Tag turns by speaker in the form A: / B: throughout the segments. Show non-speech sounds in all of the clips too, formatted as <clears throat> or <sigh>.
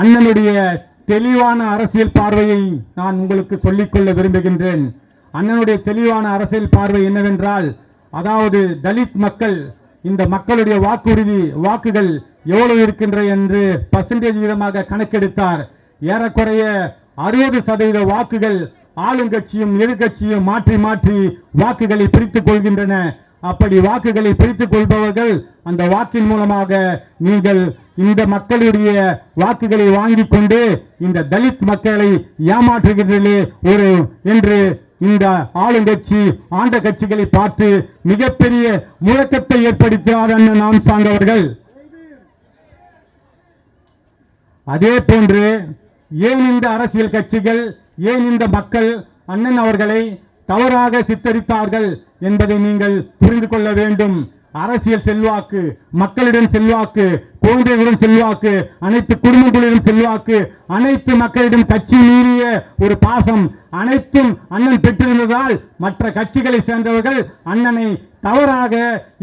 A: அண்ணனுடைய தெளிவான அரசியல் பார்வையை நான் உங்களுக்கு சொல்லிக்கொள்ள விரும்புகின்றேன். அண்ணனுடைய தெளிவான அரசியல் பார்வை என்னவென்றால் அதாவது தலித் மக்கள் இந்த மக்களுடைய வாக்குறுதி வாக்குகள் எவ்வளவு இருக்கின்ற என்று பர்சன்டேஜ் விதமாக கணக்கெடுத்தார். ஏறக்குறைய அறுபது சதவீத வாக்குகள் ஆளுங்கட்சியும் எதிர்கட்சியும் மாற்றி மாற்றி வாக்குகளை பிரித்துக் கொள்கின்றன. அப்படி வாக்குகளை பிரித்துக் கொள்பவர்கள் அந்த வாக்கின் மூலமாக நீங்கள் இந்த மக்களுடைய வாக்குகளை வாங்கி கொண்டு இந்த தலித் மக்களை ஏமாற்றுகிறீர்களே ஒரு என்று இந்த ஆளுங்கட்சி ஆண்ட கட்சிகளை பார்த்து மிகப்பெரிய முழக்கத்தை ஏற்படுத்தினார் அண்ணன் நாம் சார்ந்தவர்கள் அதே போன்று ஏன் இந்த அரசியல் கட்சிகள் ஏன் இந்த மக்கள் அண்ணன் அவர்களை தவறாக சித்தரித்தார்கள் என்பதை நீங்கள் புரிந்து கொள்ள வேண்டும். அரசியல் செல்வாக்கு மக்களிடம் செல்வாக்கு குழந்தைகளிடம் செல்வாக்கு அனைத்து குடும்பங்களிடம் செல்வாக்கு அனைத்து மக்களிடம் கட்சி மீறிய ஒரு பாசம் அனைத்தும் அண்ணன் பெற்றிருந்ததால் மற்ற கட்சிகளை சேர்ந்தவர்கள் அண்ணனை தவறாக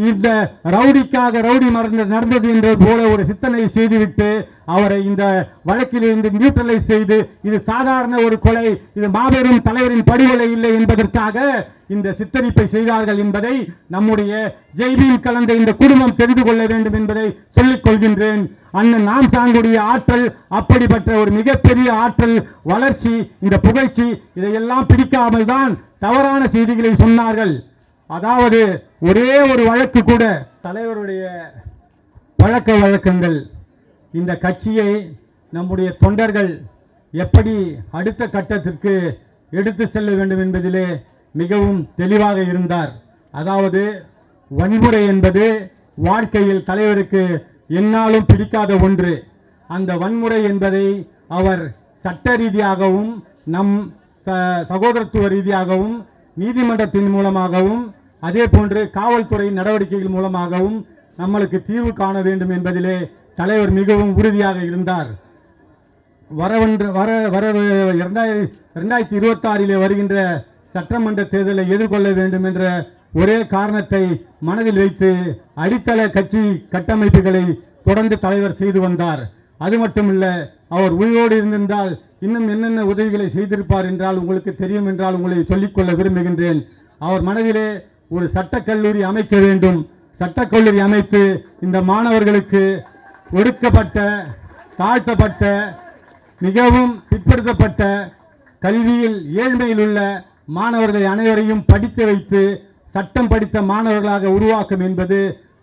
A: இந்த ரவுடிக்காக ரவுடி மறந்து நடந்தது என்ற போல ஒரு சித்தனை செய்துவிட்டு அவரை இந்த வழக்கில் இருந்து நியூட்ரலைஸ் செய்து இது சாதாரண ஒரு கொலை இது மாபெரும் தலைவரின் படுகொலை இல்லை என்பதற்காக இந்த சித்தரிப்பை செய்தார்கள் என்பதை நம்முடைய ஜெய்பியில் கலந்த இந்த குடும்பம் தெரிந்து கொள்ள வேண்டும் என்பதை சொல்லிக் கொள்கின்றேன். அண்ணன் நாம் சாங்குடைய ஆற்றல் அப்படிப்பட்ட ஒரு மிகப்பெரிய ஆற்றல் வளர்ச்சி இந்த புகழ்ச்சி இதையெல்லாம் பிடிக்காமல் தான் தவறான செய்திகளை சொன்னார்கள். அதாவது ஒரே ஒரு வழக்கு கூட தலைவருடைய பழக்க வழக்கங்கள். இந்த கட்சியை நம்முடைய தொண்டர்கள் எப்படி அடுத்த கட்டத்திற்கு எடுத்து செல்ல வேண்டும் என்பதிலே மிகவும் தெளிவாக இருந்தார். அதாவது வன்முறை என்பது வாழ்க்கையில் தலைவருக்கு என்னாலும் பிடிக்காத ஒன்று. அந்த வன்முறை என்பதை அவர் சட்ட ரீதியாகவும் நம் ச- சகோதரத்துவ ரீதியாகவும் நீதிமன்றத்தின் மூலமாகவும் அதே போன்று காவல்துறை நடவடிக்கைகள் மூலமாகவும் நம்மளுக்கு தீர்வு காண வேண்டும் என்பதிலே தலைவர் மிகவும் உறுதியாக இருந்தார். வரவென்று வர வர இரண்டாயிரத்தி ரெண்டாயிரத்தி இருபத்தாறிலே வருகின்ற சட்டமன்ற தேர்தலை எதிர்கொள்ள வேண்டும் என்ற ஒரே காரணத்தை மனதில் வைத்து அடித்தள கட்சி கட்டமைப்புகளை தொடர்ந்து தலைவர் செய்து வந்தார். அது மட்டுமல்ல அவர் உயிரோடு இருந்திருந்தால் இன்னும் என்னென்ன உதவிகளை செய்திருப்பார் என்றால் உங்களுக்கு தெரியும் என்றால் உங்களை சொல்லிக்கொள்ள விரும்புகின்றேன். அவர் மனதிலே ஒரு சட்டக்கல்லூரி அமைக்க வேண்டும். சட்டக்கல்லூரி அமைத்து இந்த மாணவர்களுக்கு ஒடுக்கப்பட்ட தாழ்த்தப்பட்ட மிகவும் பிற்படுத்தப்பட்ட கல்வியில் ஏழ்மையில் உள்ள மாணவர்களை அனைவரையும் படித்து வைத்து சட்டம் படித்த மாணவர்களாக உருவாக்கும் என்பது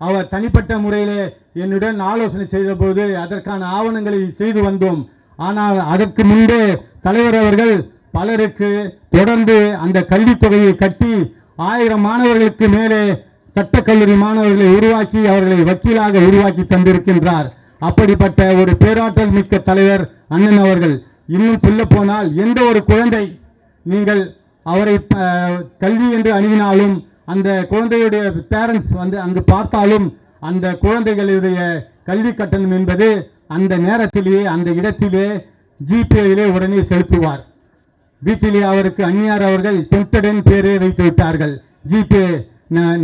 A: அவர் தனிப்பட்ட முறையிலே என்னுடன் ஆலோசனை செய்தபோது அதற்கான ஆவணங்களை செய்து வந்தோம். ஆனால் அதற்கு முன்பே தலைவர் அவர்கள் பலருக்கு தொடர்ந்து அந்த கல்வித்தொகையை கட்டி ஆயிரம் மாணவர்களுக்கு மேலே சட்டக்கல்லூரி மாணவர்களை உருவாக்கி அவர்களை வக்கீலாக உருவாக்கி தந்திருக்கின்றார். அப்படிப்பட்ட ஒரு பேராற்றல் மிக்க தலைவர் அண்ணன் அவர்கள். இன்னும் சொல்ல போனால் எந்த ஒரு குழந்தை நீங்கள் அவரை கல்வி என்று அணுகினாலும் அந்த குழந்தையுடைய பேரண்ட்ஸ் வந்து அங்கு பார்த்தாலும் அந்த குழந்தைகளுடைய கல்வி கட்டணம் என்பது அந்த நேரத்திலேயே அந்த இடத்திலே ஜிபேயிலே உடனே செலுத்துவார். வீட்டிலே அவருக்கு அந்நியார் அவர்கள் டென்டடன் பேரே வைத்து விட்டார்கள். ஜிபே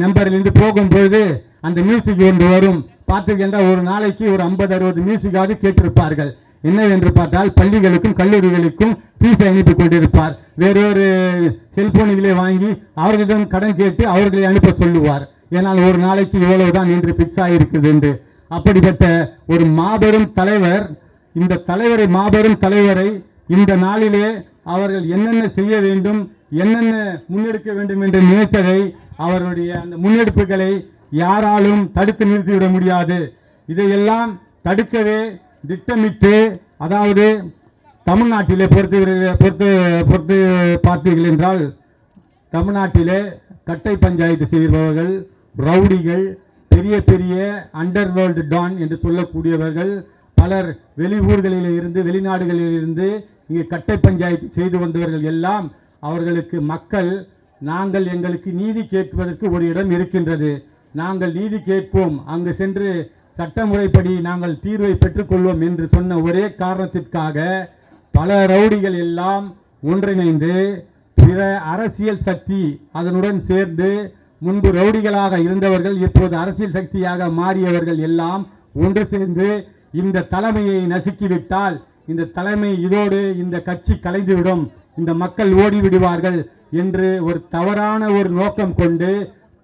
A: நம்பரிலிருந்து போகும்பொழுது அந்த மியூசிக் ஒன்று வரும். பார்த்துக்கின்ற ஒரு நாளைக்கு ஒரு ஐம்பது அறுபது மியூசிக்காவது கேட்டிருப்பார்கள். என்னவென்று பார்த்தால் பள்ளிகளுக்கும் கல்லூரிகளுக்கும் ஃபீஸ் அனுப்பி கொண்டிருப்பார். வேறொரு செல்போன்களை வாங்கி அவர்களிடம் கடன் கேட்டு அவர்களை அனுப்ப சொல்லுவார். ஏனால் ஒரு நாளைக்கு இவ்வளவுதான் என்று பிக்ஸ் ஆகியிருக்குது என்று. அப்படிப்பட்ட ஒரு மாபெரும் தலைவர் இந்த தலைவரை மாபெரும் தலைவரை இந்த நாளிலே அவர்கள் என்னென்ன செய்ய வேண்டும் என்னென்ன முன்னெடுக்க வேண்டும் என்று நினைத்ததை அவருடைய அந்த முன்னெடுப்புகளை யாராலும் தடுத்து நிறுத்திவிட முடியாது. இதையெல்லாம் தடுக்கவே திட்டமிட்டு அதாவது தமிழ்நாட்டிலே பொறுத்து பொறுத்து பொறுத்து பார்த்தீர்கள் என்றால் தமிழ்நாட்டிலே கட்டை பஞ்சாயத்து செய்பவர்கள் ரவுடிகள் பெரிய பெரிய அண்டர்வேர்ல்டு டான் என்று சொல்லக்கூடியவர்கள் பலர் வெளியூர்களில் இருந்து வெளிநாடுகளில் இருந்து இங்கே கட்டை பஞ்சாயத்து செய்து வந்தவர்கள் எல்லாம் அவர்களுக்கு மக்கள் நாங்கள் எங்களுக்கு நீதி கேட்பதற்கு ஒரு இடம் இருக்கின்றது. நாங்கள் நீதி கேட்போம். அங்கு சென்று சட்டமுறைப்படி நாங்கள் தீர்வை பெற்றுக்கொள்வோம் என்று சொன்ன ஒரே காரணத்திற்காக பல ரவுடிகள் எல்லாம் ஒன்றிணைந்து பிற அரசியல் சக்தி அதனுடன் சேர்ந்து முன்பு ரவுடிகளாக இருந்தவர்கள் இப்போது அரசியல் சக்தியாக மாறியவர்கள் எல்லாம் ஒன்று சேர்ந்து இந்த தலைமையை நசுக்கிவிட்டால் இந்த தலைமை இதோடு இந்த கட்சி கலைந்துவிடும் இந்த மக்கள் ஓடிவிடுவார்கள் என்று ஒரு தவறான ஒரு நோக்கம் கொண்டு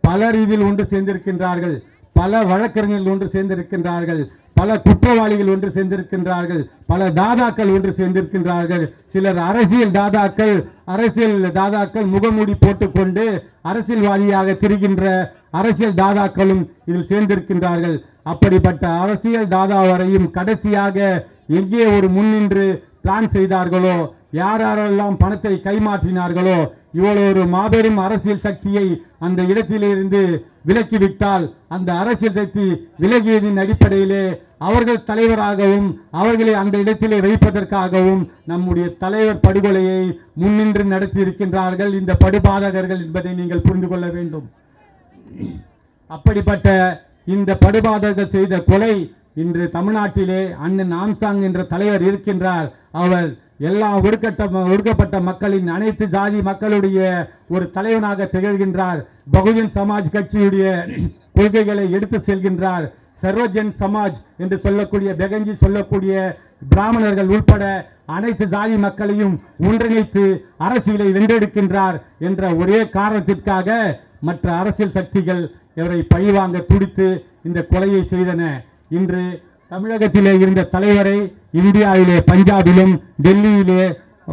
A: பலர் இதில் ஒன்று சேர்ந்திருக்கின்றார்கள். பல வழக்கறிஞர்கள் ஒன்று சேர்ந்திருக்கின்றார்கள். பல குற்றவாளிகள் ஒன்று சேர்ந்திருக்கின்றார்கள் பல தாதாக்கள் ஒன்று சேர்ந்திருக்கின்றார்கள். சிலர் அரசியல் தாதாக்கள் அரசியல் தாதாக்கள் முகமூடி போட்டுக்கொண்டு அரசியல்வாதியாக திரிகின்ற அரசியல் தாதாக்களும் இதில் சேர்ந்திருக்கின்றார்கள். அப்படிப்பட்ட அரசியல் தாதா வரையும் கடைசியாக எங்கே ஒரு முன்னின்று பிளான் செய்தார்களோ யார் யாரெல்லாம் பணத்தை கைமாற்றினார்களோ இவ்வளவு ஒரு மாபெரும் அரசியல் சக்தியை அந்த இடத்திலிருந்து விலக்கிவிட்டால் அந்த அரசியல் சக்தி விலகியதின் அடிப்படையிலே அவர்கள் தலைவராகவும் அவர்களை அந்த இடத்திலே வைப்பதற்காகவும் நம்முடைய தலைவர் படுகொலையை முன்னின்று நடத்தி இருக்கின்றார்கள் இந்த படுபாதகர்கள் என்பதை நீங்கள் புரிந்து கொள்ள வேண்டும். அப்படிப்பட்ட இந்த படுபாதகர் செய்த கொலை இன்று தமிழ்நாட்டிலே அண்ணன் ஆம்சாங் என்ற தலைவர் இருக்கின்றார். அவர் எல்லா ஒடுக்கட்ட ஒடுக்கப்பட்ட மக்களின் அனைத்து ஜாதி மக்களுடைய ஒரு தலைவனாக திகழ்கின்றார். பகுஜன் சமாஜ் கட்சியுடைய <clears throat> கொள்கைகளை எடுத்து செல்கின்றார். சர்வஜன் சமாஜ் என்று சொல்லக்கூடிய பெகஞ்சி சொல்லக்கூடிய பிராமணர்கள் உட்பட அனைத்து ஜாதி மக்களையும் ஒன்றிணைத்து அரசியலை வென்றெடுக்கின்றார் என்ற ஒரே காரணத்திற்காக மற்ற அரசியல் சக்திகள் இவரை பழிவாங்க துடித்து இந்த கொலையை செய்தன. இன்று தமிழகத்திலே இருந்த தலைவரை இந்தியாவிலே பஞ்சாபிலும் டெல்லியிலே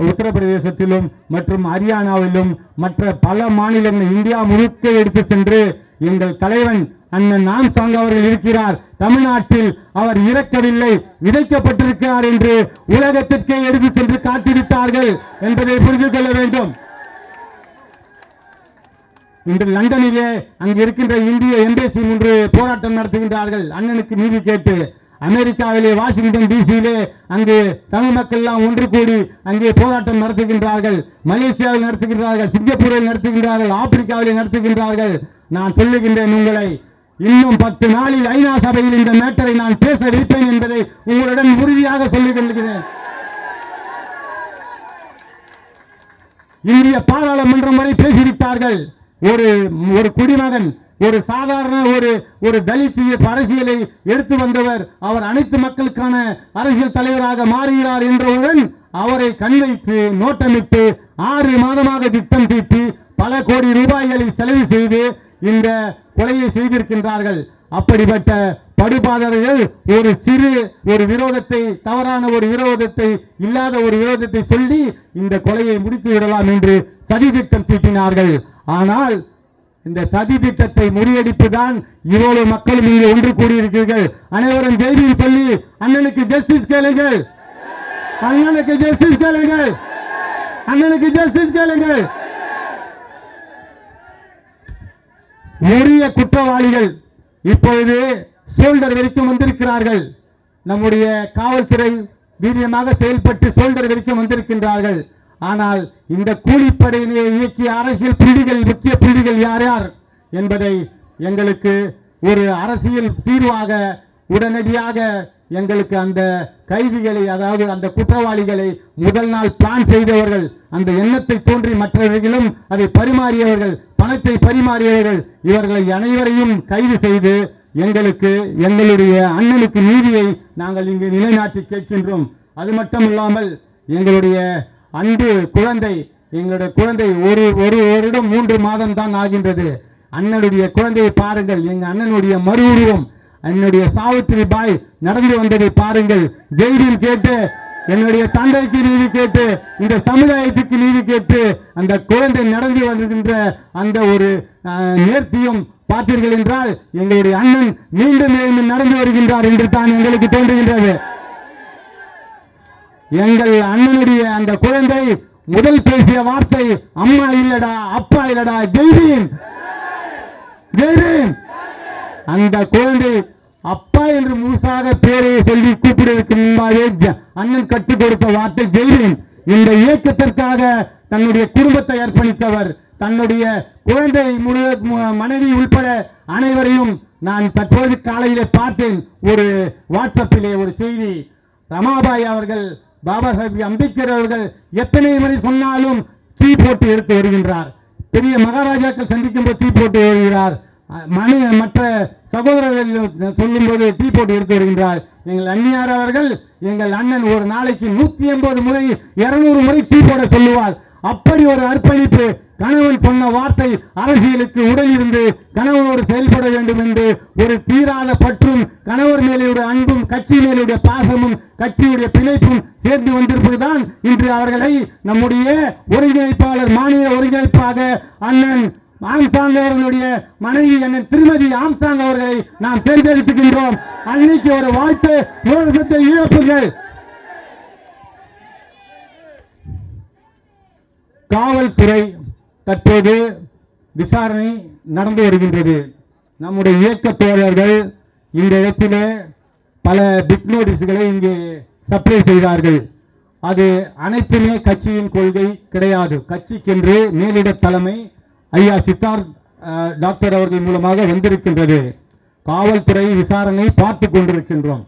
A: உத்தரப்பிரதேசத்திலும் மற்றும் ஹரியானாவிலும் மற்ற பல மாநிலங்கள் இந்தியா முழுக்க எடுத்து சென்று எங்கள் தலைவன் அண்ணன் நாம் சாங் அவர்கள் இருக்கிறார். தமிழ்நாட்டில் அவர் இறக்கவில்லை விதைக்கப்பட்டிருக்கிறார் என்று உலகத்திற்கே எடுத்து சென்று காத்திருத்தார்கள் என்பதை புரிந்து கொள்ள வேண்டும். இன்று லண்டனிலே அங்கு இருக்கின்ற இந்திய எம்பேசி முன்று போராட்டம் நடத்துகின்றார்கள். அண்ணனுக்கு நீதி கேட்டு அமெரிக்காவிலே வாஷிங்டன் டிசியிலே அங்கு தமிழ் மக்கள் எல்லாம் ஒன்று கூடி அங்கே போராட்டம் நடத்துகின்றார்கள். மலேசியாவில் நடத்துகின்றார்கள் சிங்கப்பூரில் நடத்துகின்றார்கள் ஆப்பிரிக்காவிலே நடத்துகின்றார்கள். நான் சொல்லுகின்றேன் உங்களை இன்னும் பத்து நாளில் ஐநா சபையில் இந்த மேட்டரை நான் பேச இருப்பேன் என்பதை உங்களுடன் உறுதியாக சொல்லுகின்றேன் இந்திய பாராளுமன்றம் வரை பேசிவிட்டார்கள். ஒரு ஒரு குடிமகன் ஒரு சாதாரண ஒரு ஒரு தலித் அரசியலை எடுத்து வந்தவர் அவர் அனைத்து மக்களுக்கான அரசியல் தலைவராக மாறுகிறார் என்றவுடன் அவரை கண்வைத்து நோட்டமிட்டு ஆறு மாதமாக திட்டம் தீட்டி பல கோடி ரூபாய்களை செலவு செய்து இந்த கொலையை செய்திருக்கின்றார்கள். அப்படிப்பட்ட படுபாதர்கள் ஒரு சிறு ஒரு விரோதத்தை தவறான ஒரு விரோதத்தை இல்லாத ஒரு விரோதத்தை சொல்லி இந்த கொலையை முடித்து விடலாம் என்று சதி திட்டம் தீட்டினார்கள். ஆனால் இந்த சதி திட்டத்தை முறியடிப்புதான் இவ்வளவு மக்கள் இங்கே ஒன்று கூடியிருக்கிறீர்கள். அனைவரும் ஜெய்பீம் சொல்லி அண்ணனுக்கு ஜஸ்டிஸ் கேளுங்கள். அண்ணனுக்கு ஜஸ்டிஸ் கேளுங்கள். அண்ணனுக்கு ஜஸ்டிஸ் கேளுங்கள். உரிய குற்றவாளிகள் இப்பொழுது சோல்டர் வரைக்கும் வந்திருக்கிறார்கள். நம்முடைய காவல்துறை வீரியமாக செயல்பட்டு சோல்டர் வரைக்கும் வந்திருக்கின்றார்கள். ஆனால் இந்த கூலிப்படையினை இயக்கிய அரசியல் புள்ளிகள் முக்கிய புள்ளிகள் யார் யார் என்பதை எங்களுக்கு ஒரு அரசியல் தீர்வாக உடனடியாக எங்களுக்கு அந்த கைதிகளை அதாவது அந்த குற்றவாளிகளை முதல் நாள் பிளான் செய்தவர்கள் அந்த எண்ணத்தை தோன்றி மற்றவர்களும் அதை பரிமாறியவர்கள் பணத்தை பரிமாறியவர்கள் இவர்களை அனைவரையும் கைது செய்து எங்களுக்கு எங்களுடைய அண்ணனுக்கு நீதியை நாங்கள் இங்கு நிலைநாட்டி கேட்கின்றோம். அது மட்டும் இல்லாமல் எங்களுடைய அன்று குழந்தை எங்களுடைய குழந்தை ஒரு ஒரு வருடம் மூன்று மாதம் தான் ஆகின்றது. அண்ணனுடைய குழந்தையை பாருங்கள் எங்க அண்ணனுடைய மறு உருவம் என்னுடைய சாவித்திரி பாய் நடந்து வந்ததை பாருங்கள். ஜெயிலில் கேட்டு என்னுடைய தந்தைக்கு நீதி கேட்டு இந்த சமுதாயத்துக்கு நீதி கேட்டு அந்த குழந்தை நடந்து வருகின்ற அந்த ஒரு நேர்த்தியும் பார்த்தீர்கள் என்றால் எங்களுடைய அண்ணன் மீண்டும் மீண்டும் நடந்து வருகின்றார் என்று தான் எங்களுக்கு தோன்றுகின்றது. எங்கள் அண்ணனுடைய அந்த குழந்தை முதல் பேசிய வார்த்தை அம்மா இல்லடா அப்பா இல்லடா ஜெய்தீன் ஜெய்தீன் அந்த குழந்தை அப்பா என்று முழுசாக பேரை சொல்லி கூப்பிடுவதற்கு முன்பாகவே அண்ணன் கற்றுக் கொடுத்த வார்த்தை ஜெய்தீன் இந்த இயக்கத்திற்காக தன்னுடைய குடும்பத்தை அர்ப்பணித்தவர் தன்னுடைய குழந்தை முழு மு- மனைவி உள்பட அனைவரையும் நான் தற்போது காலையிலே பார்த்தேன். ஒரு வாட்ஸ்அப்பிலே ஒரு செய்தி ரமாபாய் அவர்கள் பாபா சாஹிப் அம்பேத்கர் அவர்கள் எத்தனை முறை சொன்னாலும் தீ போட்டு எடுத்து வருகின்றார் பெரிய மகாராஜாக்கள் சந்திக்கும் போது தீ போட்டு வருகிறார் அஹ் மற்ற சகோதரர்கள் சொல்லும்போது தீ போட்டு எடுத்து வருகின்றார் எங்கள் அந்நியார் அவர்கள் எங்கள் அண்ணன் ஒரு நாளைக்கு நூற்றி எண்பது முறை இருநூறு முறை டீ போட சொல்லுவார். அப்படி ஒரு அர்ப்பணிப்பு கணவன் சொன்ன வார்த்தை அரசியலுக்கு உடலிருந்து கணவனோடு செயல்பட வேண்டும் என்று ஒரு தீராத பற்றும் கணவர் மேலுடைய அன்பும் கட்சி மேலுடைய பாசமும் கட்சியுடைய பிணைப்பும் சேர்ந்து வந்திருப்பதுதான் இன்று அவர்களை நம்முடைய ஒருங்கிணைப்பாளர் மாநில ஒருங்கிணைப்பாக அண்ணன் ஆம்சாங் அவர்களுடைய மனைவி அண்ணன் திருமதி ஆம்சாங் அவர்களை நாம் தேர்ந்தெடுத்துக்கின்றோம் அன்னைக்கு ஒரு வாழ்த்து இழப்புகள். காவல்துறை தற்போது விசாரணை நடந்து வருகின்றது. நம்முடைய இயக்க தோழர்கள் இந்த இடத்திலே பல பிக் நோட்டீஸ்களை இங்கு சப்ளை செய்தார்கள். அது அனைத்துமே கட்சியின் கொள்கை கிடையாது. கட்சிக்கென்று மேலிட தலைமை ஐயா சித்தார்த் டாக்டர் அவர்கள் மூலமாக வந்திருக்கின்றது. காவல்துறை விசாரணை பார்த்து கொண்டிருக்கின்றோம்.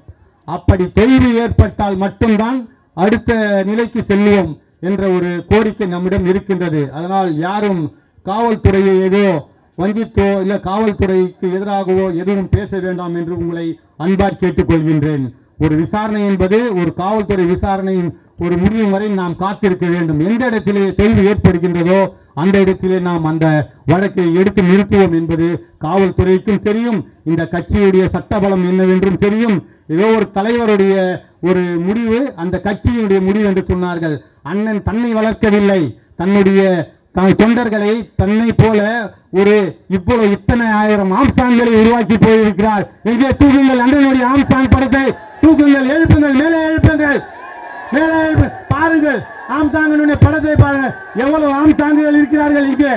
A: அப்படி தொய்வு ஏற்பட்டால் மட்டும்தான் அடுத்த நிலைக்கு செல்லுவோம். என்ற ஒரு கோரிக்கை நம்மிடம் இருக்கின்றது. அதனால் யாரும் காவல்துறையை ஏதோ வங்கித்தோ இல்ல காவல்துறைக்கு எதிராகவோ எதுவும் பேச வேண்டாம் என்று உங்களை அன்பார் கேட்டுக்கொள்கின்றேன். ஒரு விசாரணை என்பது ஒரு காவல்துறை விசாரணையின் ஒரு முடியும் வரை நாம் காத்திருக்க வேண்டும். எந்த இடத்திலே தொய்வு ஏற்படுகின்றதோ அந்த இடத்திலே நாம் அந்த வழக்கை எடுத்து நிறுத்துவோம் என்பது காவல்துறைக்கும் தெரியும். இந்த கட்சியுடைய சட்டபலம் என்னவென்றும் தெரியும். ஏதோ ஒரு தலைவருடைய ஒரு முடிவு அந்த கட்சியினுடைய முடிவு என்று சொன்னார்கள். அண்ணன் தன்னை வளர்க்கவில்லை. தன்னுடைய தன் தொண்டர்களை தன்னை போல ஒரு இவ்வளவு இத்தனை ஆயிரம் ஆம்சான்களை உருவாக்கி போயிருக்கிறார். எங்கே தூக்குங்கள் அண்ணனுடைய ஆம்சான் படத்தை. தூக்குங்கள் எழுப்புங்கள் மேலே எழுப்புங்கள். மேலே எழுப்பு பாருங்கள். ஆம்சாங்கனுடைய படத்தை பாருங்கள் எவ்வளவு ஆம்சாங்குகள் இருக்கிறார்கள் இங்கே.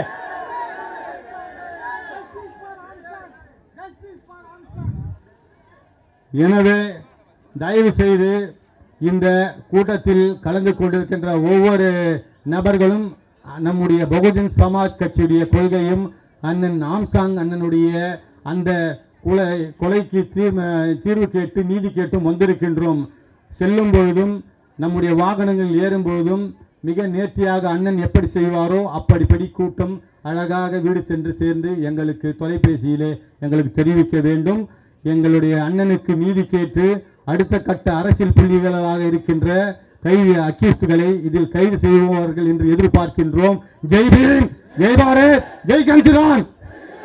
A: எனவே தயவு செய்து இந்த கூட்டத்தில் கலந்து கொண்டிருக்கின்ற ஒவ்வொரு நபர்களும் நம்முடைய பகுஜன் சமாஜ் கட்சியுடைய கொள்கையும் அண்ணன் ஆம்சாங் அண்ணனுடைய அந்த கொலை கொலைக்கு தீர்வு கேட்டு நீதி கேட்டும் வந்திருக்கின்றோம். செல்லும் பொழுதும் நம்முடைய வாகனங்கள் ஏறும் பொழுதும் மிக நேர்த்தியாக அண்ணன் எப்படி செய்வாரோ அப்படிப்படி கூட்டம் அழகாக வீடு சென்று சேர்ந்து எங்களுக்கு தொலைபேசியிலே எங்களுக்கு தெரிவிக்க வேண்டும். எங்களுடைய அண்ணனுக்கு நீதி கேட்டு அடுத்த கட்ட அரசியல் புள்ளிகளாக இருக்கின்ற கைது அக்யூஸ்டுகளை இதில் கைது செய்வார்கள் என்று எதிர்பார்க்கின்றோம். ஜெய் பீம்! ஜெய் பாரத்! ஜெய் கன்சிதான்